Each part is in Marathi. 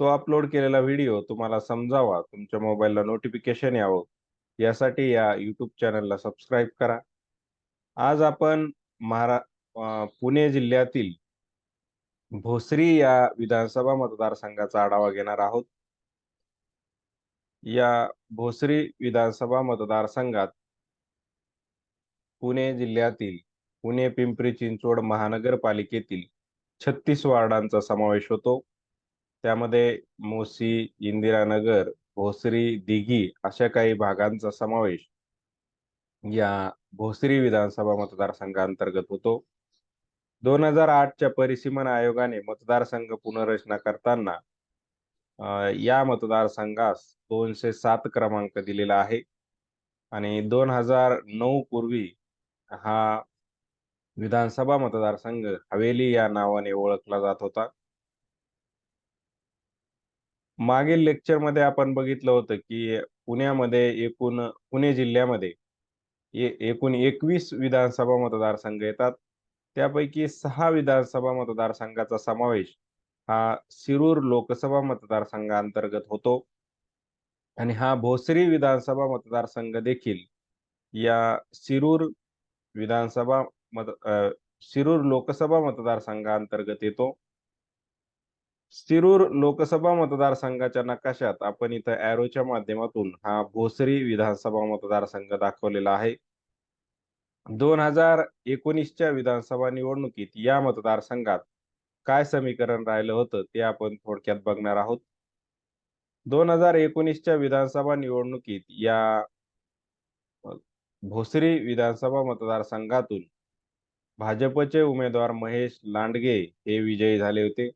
तो अपलोड केलेला व्हिडिओ तुम्हाला समजावा, तुमच्या मोबाईलला नोटिफिकेशन यावं, यासाठी या यूट्यूब चॅनलला सबस्क्राईब करा. आज आपण महारा पुणे जिल्ह्यातील भोसरी या विधानसभा मतदारसंघाचा आढावा घेणार आहोत. या भोसरी विधानसभा मतदारसंघात पुणे जिल्ह्यातील पुणे पिंपरी चिंचवड महानगरपालिकेतील 36 वार्डांचा समावेश होतो. त्यामध्ये मोसी, इंदिरानगर, भोसरी, दिघी अशा काही भागांचा समावेश या भोसरी विधानसभा मतदारसंघांतर्गत होतो. 2008च्या परिसीमन आयोगाने मतदारसंघ पुनर्रचना करताना या मतदारसंघास 207 क्रमांक दिलेला आहे आणि 2009 पूर्वी हा विधानसभा मतदारसंघ हवेली या नावाने ओळखला जात होता. मागील लेक्चरमध्ये आपण बघितलं होतं, की पुण्यामध्ये एकूण पुणे जिल्ह्यामध्ये एकूण 21 विधानसभा मतदारसंघ येतात. त्यापैकी सहा विधानसभा मतदारसंघाचा समावेश हा शिरूर लोकसभा मतदारसंघाअंतर्गत होतो. आणि हा भोसरी विधानसभा मतदारसंघ देखील या शिरूर विधानसभा मत शिरूर लोकसभा मतदारसंघाअंतर्गत येतो. शिरूर लोकसभा मतदारसंघाच्या नकाशात आपण इथं ॲरोच्या माध्यमातून हा भोसरी विधानसभा मतदारसंघ दाखवलेला आहे. 2019च्या विधानसभा निवडणुकीत या मतदारसंघात काय समीकरण राहिलं होतं, ते आपण थोडक्यात बघणार आहोत. 2019च्या विधानसभा निवडणुकीत या भोसरी विधानसभा मतदारसंघातून भाजपचे उमेदवार महेश लांडगे हे विजयी झाले होते.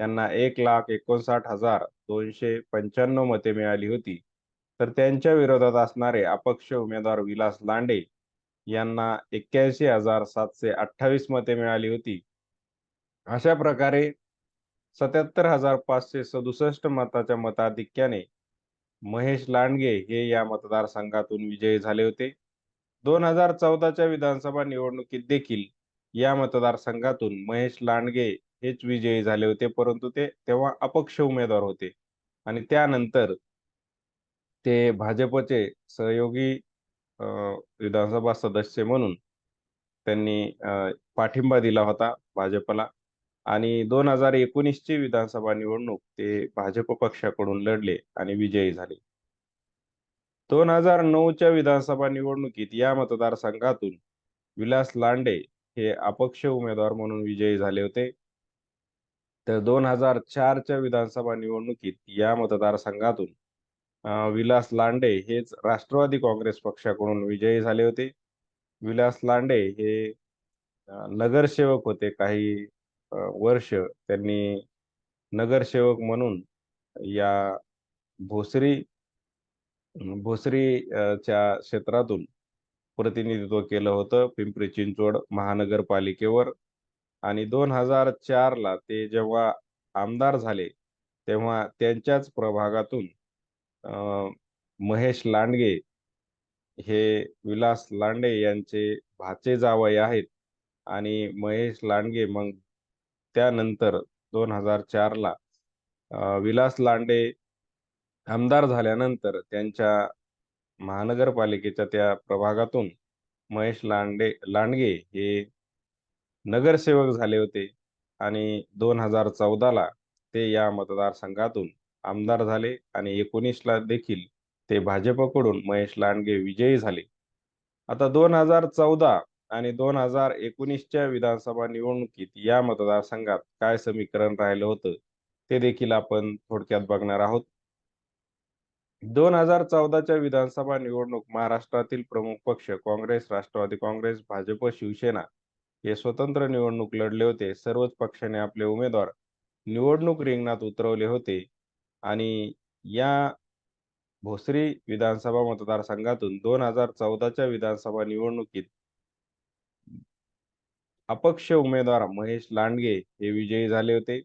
त्यांना 1,59,295 मते मिळाली होती. तर त्यांच्या विरोधात असणारे अपक्ष उमेदवार विलास लांडे यांना 81,728 मते मिळाली होती. अशा प्रकारे 77,567 मताच्या मताधिक्याने महेश लांडगे हे या मतदारसंघातून विजयी झाले होते. 2014च्या विधानसभा निवडणुकीत देखील या मतदारसंघातून महेश लांडगे हेच विजयी झाले होते, परंतु ते तेव्हा अपक्ष उमेदवार होते आणि त्यानंतर ते भाजपचे सहयोगी विधानसभा सदस्य म्हणून त्यांनी पाठिंबा दिला होता भाजपला आणि 2019ची विधानसभा निवडणूक ते भाजप पक्षाकडून लढले आणि विजयी झाले. 2009च्या विधानसभा निवडणुकीत या मतदारसंघातून विलास लांडे हे अपक्ष उमेदवार म्हणून विजयी झाले होते. तर 2004च्या विधानसभा निवडणुकीत या मतदारसंघातून विलास लांडे हेच राष्ट्रवादी काँग्रेस पक्षाकडून विजयी झाले होते. विलास लांडे हे नगरसेवक होते काही वर्ष. त्यांनी नगरसेवक म्हणून या भोसरी भोसरी च्या क्षेत्रातून प्रतिनिधित्व केलं होतं पिंपरी चिंचवड महानगरपालिकेवर आणि 2004ला ते जेव्हा आमदार झाले, तेव्हा त्यांच्याच प्रभागातून महेश लांडगे हे विलास लांडे यांचे भाचे जावई आहेत आणि महेश लांडगे मग त्यानंतर दोन हजार चारला विलास लांडे आमदार झाल्यानंतर त्यांच्या महानगरपालिकेच्या त्या प्रभागातून महेश लांडे लांडगे हे नगरसेवक झाले होते आणि 2014ला ते या मतदारसंघातून आमदार झाले आणि 19ला देखील ते भाजपकडून महेश लांडगे विजयी झाले. आता 2014 आणि 2019च्या विधानसभा निवडणुकीत या मतदारसंघात काय समीकरण राहिलं होतं, ते देखील आपण थोडक्यात बघणार आहोत. 2014च्या विधानसभा निवडणूक महाराष्ट्रातील प्रमुख पक्ष काँग्रेस, राष्ट्रवादी काँग्रेस, भाजप, शिवसेना हे स्वतंत्र निवडणूक लढले होते. सर्वच पक्षाने आपले उमेदवार निवडणूक रिंगणात उतरवले होते. आणि या भोसरी विधानसभा मतदारसंघातून दोन हजार चौदाच्या विधानसभा निवडणुकीत अपक्ष उमेदवार महेश लांडगे हे विजयी झाले होते.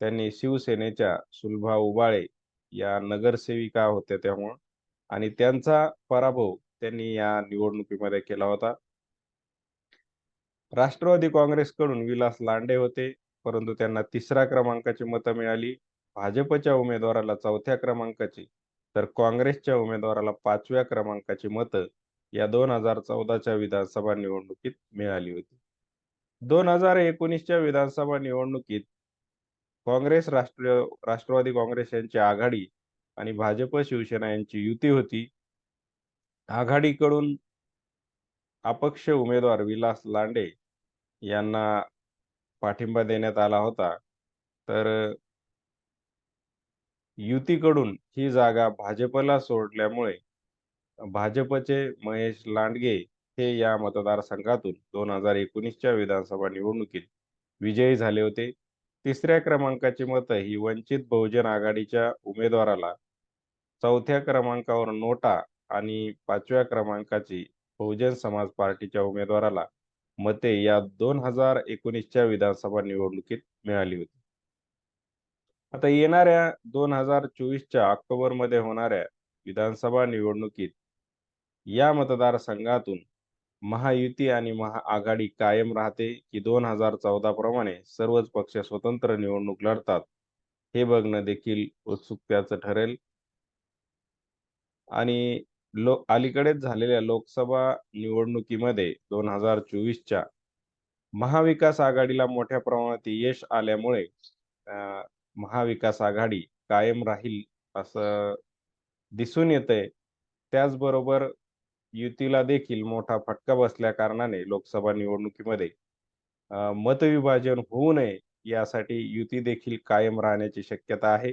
त्यांनी शिवसेनेच्या सुलभा उबाळे या नगरसेविका होत्या तेव्हा आणि त्यांचा पराभव त्यांनी या निवडणुकीमध्ये केला होता. राष्ट्रवादी काँग्रेसकडून विलास लांडे होते परंतु त्यांना तिसऱ्या क्रमांकाची मतं मिळाली. भाजपच्या उमेदवाराला चौथ्या क्रमांकाची तर काँग्रेसच्या उमेदवाराला पाचव्या क्रमांकाची मतं या दोन हजार चौदाच्या विधानसभा निवडणुकीत मिळाली होती. दोन हजार एकोणीसच्या विधानसभा निवडणुकीत काँग्रेस राष्ट्रीय राष्ट्रवादी काँग्रेस यांची आघाडी आणि भाजप शिवसेना यांची युती होती. आघाडीकडून अपक्ष उमेदवार विलास लांडे यांना पाठिंबा देण्यात आला होता. तर युतीकडून ही जागा भाजपला सोडल्यामुळे भाजपचे महेश लांडगे हे या मतदारसंघातून दोन हजार एकोणीसच्या विधानसभा निवडणुकीत विजयी झाले होते. तिसऱ्या क्रमांकाची मतं ही वंचित बहुजन आघाडीच्या उमेदवाराला चौथ्या क्रमांकावर नोटा आणि पाचव्या क्रमांकाची बहुजन समाज पार्टीच्या उमेदवाराला मते या दोन हजार एकोणीसच्या विधानसभा निवडणुकीत मिळाली होती. आता येणाऱ्या दोन हजार चोवीसच्या ऑक्टोबरमध्ये होणाऱ्या विधानसभा निवडणुकीत या मतदारसंघातून महायुती आणि महाआघाडी कायम राहते की दोन हजार चौदा प्रमाणे सर्वच पक्ष स्वतंत्र निवडणूक लढतात हे बघणं देखील उत्सुकत्याचं ठरेल. आणि लो अलीकडेच झालेल्या लोकसभा निवडणुकीमध्ये दोन हजार चोवीसच्या महाविकास आघाडीला मोठ्या प्रमाणात यश आल्यामुळे महाविकास आघाडी कायम राहील असं दिसून येतंय. त्याचबरोबर युतीला देखील मोठा फटका बसल्या कारणाने लोकसभा निवडणुकीमध्ये मतविभाजन होऊ नये यासाठी युती देखील कायम राहण्याची शक्यता आहे.